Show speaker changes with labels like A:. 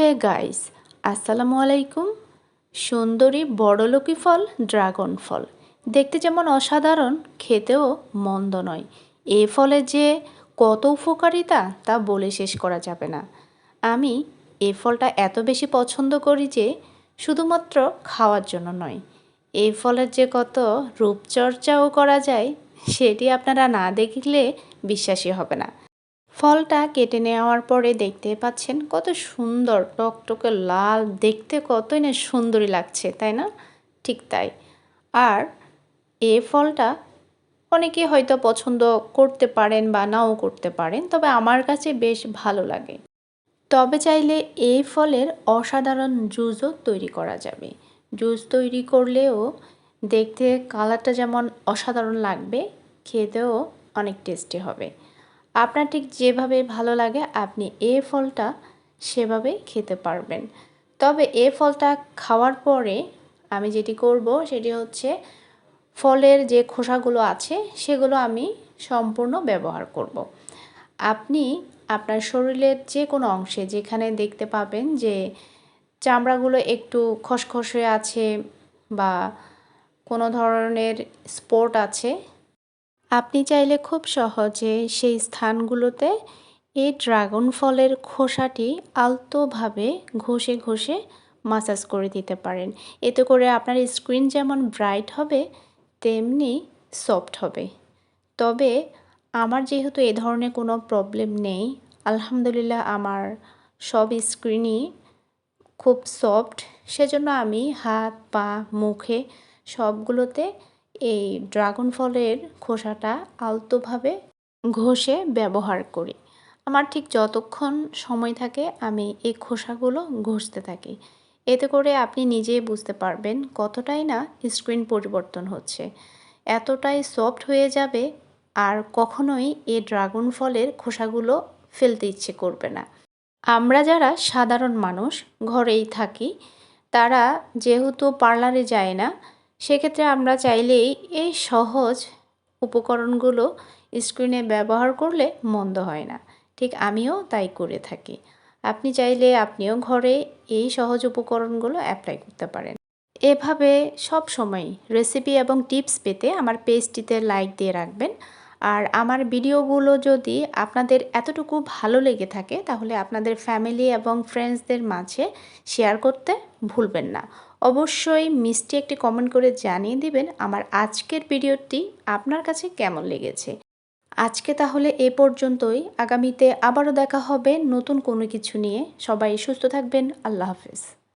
A: Hey guys, আসসালামু আলাইকুম। সুন্দরী বড়লোকি ফল, ড্রাগন ফল। দেখতে যেমন অসাধারণ, খেতেও মন্দ নয়। এ ফলের যে কত উপকারিতা, তা বলে শেষ করা যাবে না। আমি এ ফলটা এত বেশি পছন্দ করি যে, শুধুমাত্র খাওয়ার জন্য নয়। এই ফলের যে কত রূপচর্চাও করা যায়, সেটি আপনারা না দেখলে বিশ্বাসই হবে না। ফলটা কেটে নেওয়ার পরে দেখতে পাচ্ছেন কত সুন্দর টকটকে লাল, দেখতে কতই না সুন্দরী লাগছে, তাই না? ঠিক তাই। আর এ ফলটা অনেকে হয়তো পছন্দ করতে পারেন বা নাও করতে পারেন, তবে আমার কাছে বেশ ভালো লাগে। তবে চাইলে এই ফলের অসাধারণ জুসও তৈরি করা যাবে। জুস তৈরি করলেও দেখতে কালারটা যেমন অসাধারণ লাগবে, খেতেও অনেক টেস্টি হবে। আপনার ঠিক যেভাবে ভালো লাগে, আপনি এ ফলটা সেভাবে খেতে পারবেন তবে এ ফলটা খাওয়ার পরে আমি যেটি করব, সেটি হচ্ছে ফলের যে খোসাগুলো আছে, সেগুলো আমি সম্পূর্ণ ব্যবহার করব। আপনি আপনার শরীরের যে কোনো অংশে, যেখানে দেখতে পাবেন যে চামড়াগুলো একটু খসখসে আছে বা কোনো ধরনের স্পট আছে আপনি চাইলে খুব সহজে সেই স্থানগুলোতে এই ড্রাগন ফলের খোসাটি আলতোভাবে ঘষে ঘষে মাসাজ করে দিতে পারেন। এতে করে আপনার স্ক্রিন যেমন ব্রাইট হবে, তেমনি সফট হবে। তবে আমার যেহেতু এ ধরনের কোনো প্রবলেম নেই, আলহামদুলিল্লাহ আমার সব স্ক্রিনই খুব সফট সেজন্য আমি হাত, পা, মুখে সবগুলোতে এই ড্রাগন ফলের খোসাটা আলতোভাবে ঘষে ব্যবহার করি। আমার ঠিক যতক্ষণ সময় থাকে আমি এই খোসাগুলো ঘষতে থাকি। এতে করে আপনি নিজেই বুঝতে পারবেন কতটাই না স্ক্রিন পরিবর্তন হচ্ছে। এতটাই সফট হয়ে যাবে আর কখনোই এই ড্রাগন ফলের খোসাগুলো ফেলতে ইচ্ছে করবে না। আমরা যারা সাধারণ মানুষ, ঘরেই থাকি, তারা যেহেতু পার্লারে যায় না সেক্ষেত্রে আমরা চাইলেই এই সহজ উপকরণগুলো স্ক্রিনে ব্যবহার করলে মন্দ হয় না। ঠিক আমিও তাই করে থাকি। আপনি চাইলে আপনিও ঘরে এই সহজ উপকরণগুলো অ্যাপ্লাই করতে পারেন। এভাবে সব সময় রেসিপি এবং টিপস পেতে আমার পেজটিতে লাইক দিয়ে রাখবেন। আর আমার ভিডিওগুলো যদি আপনাদের এতটুকু ভালো লেগে থাকে, তাহলে আপনাদের ফ্যামিলি এবং ফ্রেন্ডসদের মাঝে শেয়ার করতে ভুলবেন না। অবশ্যই মিষ্টি একটি কমেন্ট করে জানিয়ে দিবেন আমার আজকের ভিডিওটি আপনার কাছে কেমন লেগেছে। আজকে তাহলে এ পর্যন্তই। আগামীতে আবারও দেখা হবে নতুন কোনো কিছু নিয়ে। সবাই সুস্থ থাকবেন। আল্লাহ হাফেজ।